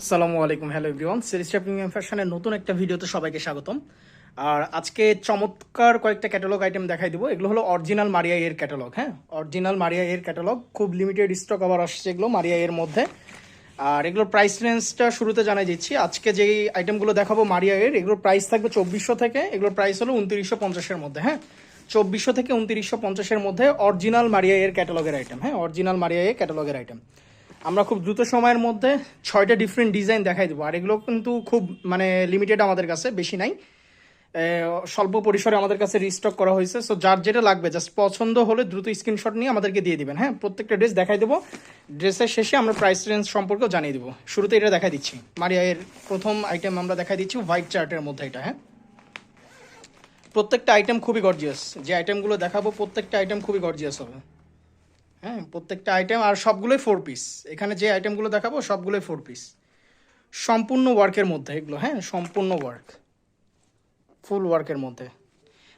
আসসালামু আলাইকুম, hello everyone. সিরিজটা প্রিমিয়াম ফ্যাশনের নতুন একটা ভিডিওতে সবাইকে স্বাগতম। আর আজকে চমৎকার কয়েকটা ক্যাটালগ আইটেম দেখাই দেবো। এগুলো হলো অরিজিনাল মারিয়া এর ক্যাটালগ হ্যাঁ? অরিজিনাল মারিয়া এর ক্যাটালগ খুব লিমিটেড স্টক আবার আসছে এগুলো মারিয়া এর মধ্যে। আর এগুলোর প্রাইস রেঞ্জটা শুরুতে জানাই দিচ্ছি। আজকে যেই আইটেমগুলো দেখাবো মারিয়া এর, এগুলোর প্রাইস থাকবে চব্বিশশো থেকে, এগুলোর প্রাইস হলো উনত্রিশশো পঞ্চাশের মধ্যে হ্যাঁ? চব্বিশশো থেকে উনত্রিশশো পঞ্চাশের মধ্যে অরিজিনাল মারিয়া এর ক্যাটালগের আইটেম হ্যাঁ? অরিজিনাল মারিয়া এর ক্যাটালগের আইটেম আমরা খুব দ্রুত সময়ের মধ্যে ছয়টা ডিফারেন্ট ডিজাইন দেখাই দেবো। আর এগুলো কিন্তু খুব মানে লিমিটেড আমাদের কাছে, বেশি নাই। স্বল্প পরিসরে আমাদের কাছে রিস্টক করা হয়েছে। সো যার যেটা লাগবে জাস্ট পছন্দ হলে দ্রুত স্ক্রিনশট নিয়ে আমাদেরকে দিয়ে দিবেন। হ্যাঁ প্রত্যেকটা ড্রেস দেখাই দেবো। ড্রেসের শেষে আমরা প্রাইস রেঞ্জ সম্পর্কেও জানিয়ে দেবো। শুরুতে এটা দেখাই দিচ্ছি। মারিয়া, এর প্রথম আইটেম আমরা দেখাই দিচ্ছি হোয়াইট চার্টের মধ্যে এটা হ্যাঁ। প্রত্যেকটা আইটেম খুবই গর্জিয়াস যে আইটেমগুলো দেখাবো, প্রত্যেকটা আইটেম খুবই গর্জিয়াস হবে। হ্যাঁ প্রত্যেকটা আইটেম আর সবগুলোই ফোর পিস এখানে যে আইটেমগুলো দেখাবো, সবগুলোই ফোর পিস সম্পূর্ণ ওয়ার্কের মধ্যে এগুলো হ্যাঁ সম্পূর্ণ ওয়ার্ক ফুল ওয়ার্কের মধ্যে।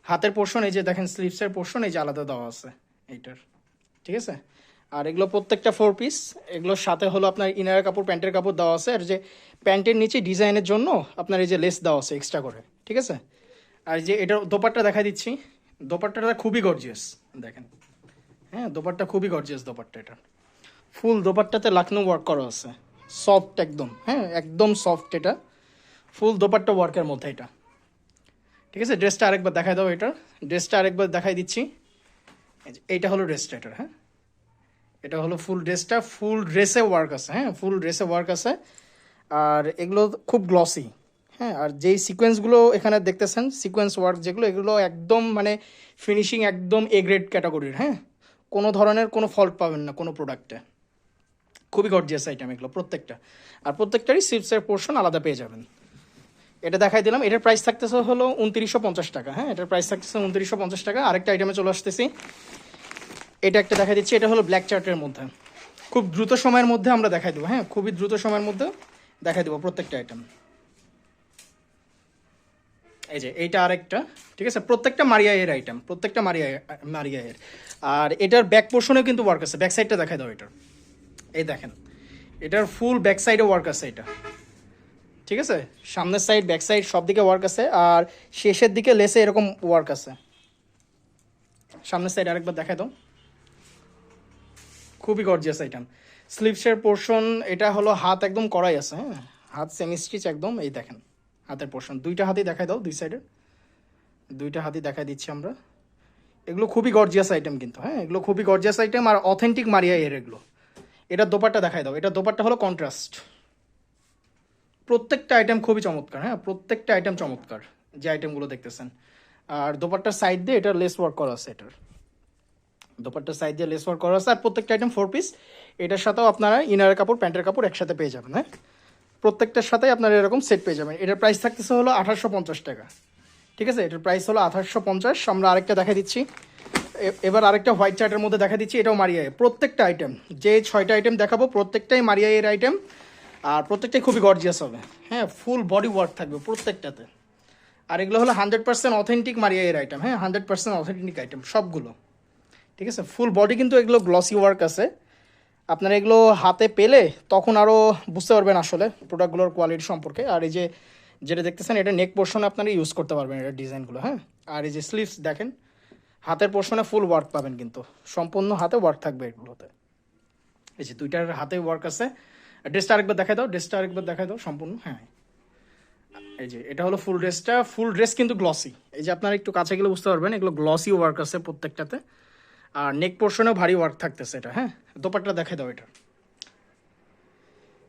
হাতের পোর্শন এই যে দেখেন স্লিভসের পোর্শন এই যে আলাদা দেওয়া আছে এইটার। ঠিক আছে? আর এগুলো প্রত্যেকটা ফোর পিস এগুলোর সাথে হলো আপনার ইনারের কাপড় প্যান্টের কাপড় দেওয়া আছে। আর যে প্যান্টের নিচে ডিজাইনের জন্য আপনার এই যে লেস দেওয়া আছে এক্সট্রা করে। ঠিক আছে? আর যে এটার দোপাট্টা দেখা দিচ্ছি। দোপাট্টাটা খুবই গর্জিয়াস দেখেন। হ্যাঁ দোপাট্টা খুবই গর্জিয়াস দোপাট্টা এটা। ফুল দোপাট্টাতে লাখনৌ ওয়ার্ক করা আছে। সফট একদম হ্যাঁ একদম সফট এটা। ফুল দোপাট্টা ওয়ার্কের মধ্যে এটা। ঠিক আছে ড্রেসটা আরেকবার দেখাই দাও এটা। ড্রেসটা আরেকবার দেখাই দিচ্ছি। এই এইটা হলো ড্রেসটা এটা হ্যাঁ। এটা হলো ফুল ড্রেসটা ফুল ড্রেসে ওয়ার্ক আছে হ্যাঁ ফুল ড্রেসে ওয়ার্ক আছে। আর এগুলো খুব গ্লসি হ্যাঁ আর যেই সিকোয়েন্সগুলো এখানে দেখতেছেন সিকোয়েন্স ওয়ার্ক যেগুলো, এগুলো একদম মানে ফিনিশিং একদম এ গ্রেড ক্যাটাগরির হ্যাঁ। কোনো ধরনের কোনো ফল্ট পাবেন না কোনো প্রোডাক্টে খুবই গর্জিয়াস আইটেম এগুলো, প্রত্যেকটা। আর প্রত্যেকটারই সিপসের পোর্শন আলাদা পেয়ে যাবেন। এটা দেখাই দিলাম, এটার প্রাইস থাকতেছে হলো উনত্রিশশো পঞ্চাশ টাকা। হ্যাঁ এটার প্রাইস থাকতেছে উনত্রিশশো পঞ্চাশ টাকা। আরেকটা আইটেমে চলে আসতেছি। এটা একটা দেখা দিচ্ছি, এটা হলো ব্ল্যাক চার্টের মধ্যে। খুব দ্রুত সময়ের মধ্যে আমরা দেখাই দেবো। হ্যাঁ খুবই দ্রুত সময়ের মধ্যে দেখাই দেবো প্রত্যেকটা আইটেম এই যে, এইটা আরেকটা, ঠিক আছে? প্রত্যেকটা মারিয়া এর আইটেম প্রত্যেকটা মারিয়া মারিয়া এর আর এটার ব্যাক পোর্শনেও কিন্তু ওয়ার্ক আছে ব্যাক সাইডটা দেখাই দাও এটার। এই দেখেন, এটার ফুল ব্যাক সাইডে ওয়ার্ক আছে এটা। ঠিক আছে? সামনের সাইড ব্যাক সাইড সব দিকে ওয়ার্ক আছে, আর শেষের দিকে লেসে এরকম ওয়ার্ক আছে। সামনের সাইড আরেকবার দেখাই দাও। খুবই গর্জিয়াস আইটেম স্লিপসের পোর্শন এটা হলো হাত একদম করাই আছে হ্যাঁ? হাত সেমি স্টিচ একদম, এই দেখেন। হাতের পোর্শন দুইটা হাতই দেখাই দাও দুই সাইডে দুইটা হাতই দেখাই দিচ্ছি আমরা। এগুলো খুবই গর্জিয়াস আইটেম কিন্তু হ্যাঁ? এগুলো খুবই গর্জিয়াস আইটেম আর অথেন্টিক মারিয়া এর এগুলো। এটা দোপাট্টা দেখাই দাও। এটা দোপাট্টা হলো কন্ট্রাস্ট প্রত্যেকটা আইটেম খুবই চমৎকার হ্যাঁ? প্রত্যেকটা আইটেম চমৎকার, যে আইটেমগুলো দেখতেছেন। আর দোপারটার সাইড দিয়ে এটা লেস ওয়ার্ক করা আছে এটার। দোপারটার সাইড দিয়ে লেস ওয়ার্ক করা আছে আর প্রত্যেকটা আইটেম ফোর পিস এটার সাথেও আপনারা ইনারের কাপড় প্যান্টের কাপড় একসাথে পেয়ে যাবেন হ্যাঁ? প্রত্যেকটার সাথে আপনারা এরকম সেট পেয়ে যাবেন। এটার প্রাইস থাকতেছে হলো আঠারোশো পঞ্চাশ টাকা। ঠিক আছে? এটার প্রাইস হলো আঠারোশো পঞ্চাশ। আমরা আরেকটা দেখা দিচ্ছি। এবার আরেকটা হোয়াইট চার্টের মধ্যে দেখা দিচ্ছি। এটাও মারিয়া প্রত্যেকটা আইটেম যে ছয়টা আইটেম দেখাবো, প্রত্যেকটাই মারিয়া এর আইটেম আর প্রত্যেকটাই খুবই গর্জিয়াস হবে। হ্যাঁ ফুল বডি ওয়ার্ক থাকবে প্রত্যেকটাতে। আর এগুলো হলো হান্ড্রেড পার্সেন্ট অথেন্টিক মারিয়া এর আইটেম হ্যাঁ হান্ড্রেড পার্সেন্ট অথেন্টিক আইটেম সবগুলো। ঠিক আছে? ফুল বডি কিন্তু এগুলো গ্লসি ওয়ার্ক আছে। আপনারা এগুলো হাতে পেলে তখন আরও বুঝতে পারবেন আসলে প্রোডাক্টগুলোর কোয়ালিটি সম্পর্কে। আর এই যে যেটা দেখতেছেন, এটা নেক পোর্শনে আপনারা ইউজ করতে পারবেন এটা ডিজাইনগুলো হ্যাঁ? আর এই যে স্লিভস দেখেন, হাতের পোর্শনে ফুল ওয়ার্ক পাবেন কিন্তু। সম্পূর্ণ হাতে ওয়ার্ক থাকবে এগুলোতে। এই যে দুইটার হাতে ওয়ার্ক আছে। ড্রেসটা আরেকবার দেখাই দাও ড্রেসটা আরেকবার দেখাই দাও, সম্পূর্ণ হ্যাঁ। এই যে, এটা হলো ফুল ড্রেসটা ফুল ড্রেস কিন্তু গ্লসি এই যে আপনারা একটু কাছে গেলে বুঝতে পারবেন, এগুলো গ্লসি ওয়ার্ক আছে প্রত্যেকটাতে। আর নেক পোর্শনেও ভারী ওয়ার্ক থাকতেছে এটা হ্যাঁ? দোপাট্টা দেখাই দাও এটা।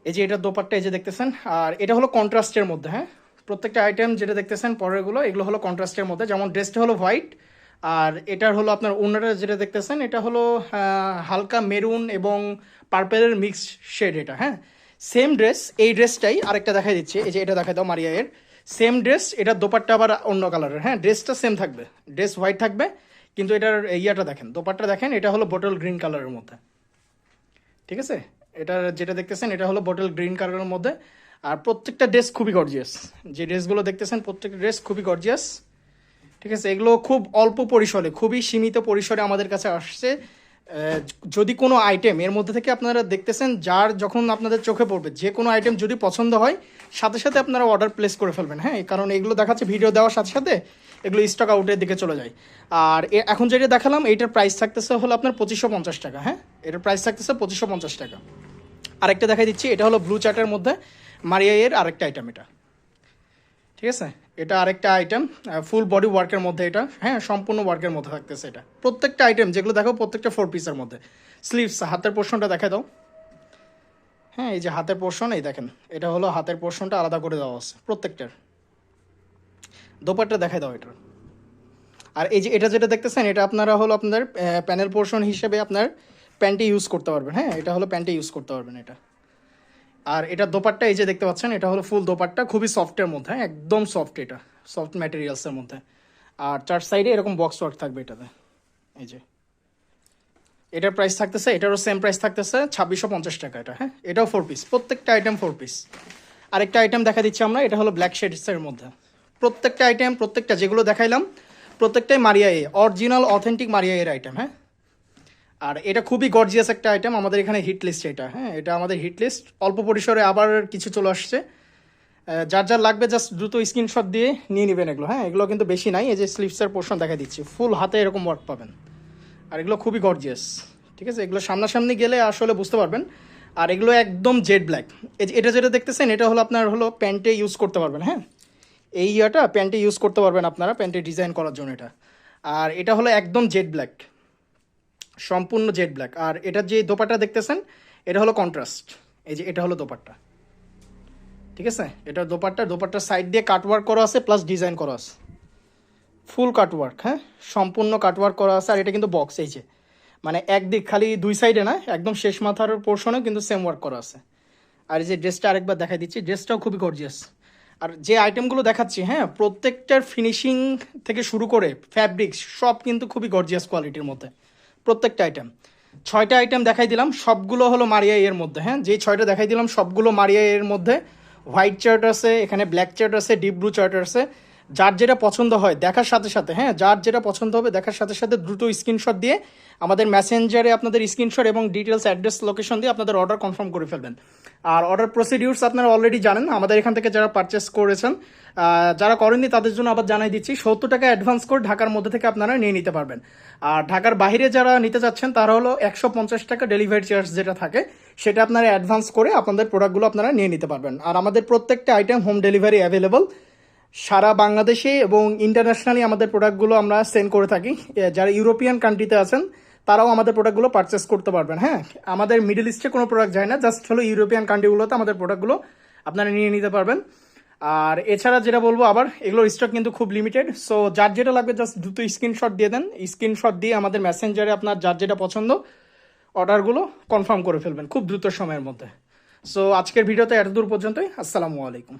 এই যে এটা দোপাট্টা, এই যে দেখতেছেন, আর এটা হলো কন্ট্রাস্টের মধ্যে হ্যাঁ? প্রত্যেকটা আইটেম যেটা দেখতেছেন পরেরগুলো, এগুলো হলো কন্ট্রাস্টের মধ্যে। যেমন ড্রেসটা হলো হোয়াইট আর এটার হলো আপনার ওনারা যেটা দেখতেছেন, এটা হলো হালকা মেরুন এবং পার্পেলের মিক্স শেড এটা হ্যাঁ? সেম ড্রেস এই ড্রেসটাই আরেকটা দেখাই দিচ্ছি। এই যে এটা দেখাই দাও মারিয়া এর। সেম ড্রেস এটা দোপাট্টা আবার অন্য কালারের হ্যাঁ? ড্রেসটা সেম থাকবে। ড্রেস হোয়াইট থাকবে কিন্তু এটার ইয়াটা দেখেন দোপারটা দেখেন, এটা হলো বোটল গ্রিন কালারের মধ্যে। ঠিক আছে? এটা যেটা দেখতেছেন, এটা হলো বটল গ্রিন কালারের মধ্যে। আর প্রত্যেকটা ড্রেস খুবই গর্জিয়াস যে ড্রেসগুলো দেখতেছেন, প্রত্যেকটা ড্রেস খুবই গর্জিয়াস ঠিক আছে? এগুলো খুব অল্প পরিসরে, খুবই সীমিত পরিসরে আমাদের কাছে আসছে। যদি কোনো আইটেম এর মধ্যে থেকে আপনারা দেখতেছেন যার যখন আপনাদের চোখে পড়বে, যে কোনো আইটেম যদি পছন্দ হয়, সাথে সাথে আপনারা অর্ডার প্লেস করে ফেলবেন হ্যাঁ? কারণ এগুলো দেখাচ্ছে ভিডিও দেওয়ার সাথে সাথে এগুলো স্টক আউটের দিকে চলে যায়। আর এখন যেটা দেখালাম এইটার প্রাইস থাকতেছে হলো আপনার পঁচিশশো পঞ্চাশ টাকা হ্যাঁ? এটার প্রাইস থাকতেছে পঁচিশশো পঞ্চাশ টাকা। আরেকটা দেখাই দিচ্ছি, এটা হলো ব্লু চার্টের মধ্যে মারিয়া এর আরেকটা আইটেম এটা। ঠিক আছে? এটা আরেকটা আইটেম ফুল বডি ওয়ার্কের মধ্যে এটা হ্যাঁ সম্পূর্ণ ওয়ার্কের মধ্যে থাকতেছে এটা। প্রত্যেকটা আইটেম যেগুলো দেখো, প্রত্যেকটা ফোর পিসের মধ্যে। স্লিভস হাতের পোর্শনটা দেখা দাও। হ্যাঁ এই যে হাতের পোর্শন এই দেখেন, এটা হলো হাতের পোর্শনটা আলাদা করে দেওয়া আছে, প্রত্যেকটার। দোপারটা দেখা দাও এটার। আর এই যে এটা যেটা দেখতেছেন, এটা আপনারা হলো আপনাদের প্যানেল পোর্শন হিসেবে আপনার প্যান্টে ইউজ করতে পারবেন হ্যাঁ এটা হলো প্যান্টে ইউজ করতে পারবেন এটা। আর এটা দোপাট্টা এই যে দেখতে পাচ্ছেন এটা হলো ফুল দোপাট্টা খুবই সফটের মধ্যে হ্যাঁ, একদম সফট এটা সফট ম্যাটেরিয়ালসের মধ্যে। আর চার সাইডে এরকম বক্স ওয়ার্ক থাকবে এটাতে এই যে। এটার প্রাইস থাকতেছে এটারও সেম প্রাইস থাকতেছে ছাব্বিশশো পঞ্চাশ টাকা এটা হ্যাঁ এটাও ফোর পিস প্রত্যেকটা আইটেম ফোর পিস আরেকটা আইটেম দেখা দিচ্ছি আমরা এটা হলো ব্ল্যাক শেডসের মধ্যে। প্রত্যেকটা আইটেম প্রত্যেকটা যেগুলো দেখাইলাম প্রত্যেকটাই মারিয়া এ অরিজিনাল অথেন্টিক মারিয়া এর আইটেম হ্যাঁ। আর এটা খুবই গর্জিয়াস একটা আইটেম আমাদের এখানে হিট লিস্ট এটা হ্যাঁ? এটা আমাদের হিট লিস্ট অল্প পরিসরে আবার কিছু চলে আসছে। যার যার লাগবে জাস্ট দ্রুত স্ক্রিনশট দিয়ে নিয়ে নেবেন এগুলো হ্যাঁ? এগুলো কিন্তু বেশি নাই, এই যে স্লিপসের পোর্শন দেখা দিচ্ছি। ফুল হাতে এরকম ওয়ার্ক পাবেন। আর এগুলো খুবই গর্জিয়াস ঠিক আছে? এগুলো সামনাসামনি গেলে আসলে বুঝতে পারবেন। আর এগুলো একদম জেড ব্ল্যাক এটা যেটা দেখতেছেন, এটা হলো আপনার হলো প্যান্টে ইউজ করতে পারবেন হ্যাঁ? এই ইয়াটা প্যান্টে ইউজ করতে পারবেন আপনারা, প্যান্টে ডিজাইন করার জন্য এটা। আর এটা হলো একদম জেড ব্ল্যাক সম্পূর্ণ জেড ব্ল্যাক। আর এটার যে দোপাট্টা দেখতেছেন, এটা হলো কন্ট্রাস্ট। এই যে এটা হলো দোপাট্টা। ঠিক আছে? এটা দোপাট্টা দোপাট্টার সাইড দিয়ে কাটওয়ার্ক করা আছে, প্লাস ডিজাইন করা আছে। ফুল কাটওয়ার্ক হ্যাঁ? সম্পূর্ণ কাটওয়ার্ক করা আছে, আর এটা কিন্তু বক্স, এই যে। মানে একদিক খালি দুই সাইডে না, একদম শেষ মাথার পোর্শনেও কিন্তু সেম ওয়ার্ক করা আছে। আর এই যে ড্রেসটা আরেকবার দেখা দিচ্ছি, ড্রেসটাও খুবই গর্জিয়াস আর যে আইটেমগুলো দেখাচ্ছি হ্যাঁ প্রত্যেকটার ফিনিশিং থেকে শুরু করে ফ্যাব্রিক্স সব কিন্তু খুবই গর্জিয়াস কোয়ালিটির মধ্যে। প্রত্যেকটা আইটেম ছয়টা আইটেম দেখাই দিলাম, সবগুলো হলো মারিয়া এর মধ্যে হ্যাঁ? যে ছয়টা দেখাই দিলাম, সবগুলো মারিয়া এর মধ্যে। হোয়াইট চার্ট আছে, এখানে ব্ল্যাক চার্ট আছে ডিপ ব্লু চার্ট আছে। যার যেটা পছন্দ হয়, দেখার সাথে সাথে হ্যাঁ যার যেটা পছন্দ হবে, দেখার সাথে সাথে দ্রুত স্ক্রিনশট দিয়ে আমাদের মেসেঞ্জারে আপনাদের স্ক্রিনশট এবং ডিটেলস অ্যাড্রেস লোকেশন দিয়ে আপনাদের অর্ডার কনফার্ম করে ফেলবেন। আর অর্ডার প্রসিডিউরস আপনারা অলরেডি জানেন, আমাদের এখান থেকে যারা পারচেস করেছেন যারা করেননি তাদের জন্য আবার জানাই দিচ্ছি, সত্তর টাকা অ্যাডভান্স করে ঢাকার মধ্যে থেকে আপনারা নিয়ে নিতে পারবেন। আর ঢাকার বাইরে যারা নিতে চাচ্ছেন তারা হলো একশো পঞ্চাশ টাকা ডেলিভারি চার্জ যেটা থাকে, সেটা আপনারা অ্যাডভান্স করে আপনাদের প্রোডাক্টগুলো আপনারা নিয়ে নিতে পারবেন। আর আমাদের প্রত্যেকটা আইটেম হোম ডেলিভারি অ্যাভেলেবল সারা বাংলাদেশে এবং ইন্টারন্যাশনালি আমাদের প্রোডাক্টগুলো আমরা সেন্ড করে থাকি। যারা ইউরোপিয়ান কান্ট্রিতে আছেন, তারাও আমাদের প্রোডাক্টগুলো পারচেস করতে পারবেন হ্যাঁ? আমাদের মিডল ইস্টে কোনো প্রোডাক্ট যায় না জাস্ট হলো ইউরোপিয়ান কান্ট্রিগুলোতে আমাদের প্রোডাক্টগুলো আপনারা নিয়ে নিতে পারবেন। আর এছাড়া যেটা বলব আবার, এগুলোর স্টক কিন্তু খুব লিমিটেড সো যার যেটা লাগবে জাস্ট দ্রুত স্ক্রিনশট দিয়ে দেন। স্ক্রিনশট দিয়ে আমাদের মেসেঞ্জারে আপনার যার যেটা পছন্দ অর্ডারগুলো কনফার্ম করে ফেলবেন, খুব দ্রুত সময়ের মধ্যে। সো আজকের ভিডিওতে এত দূর পর্যন্তই, আসসালামু আলাইকুম।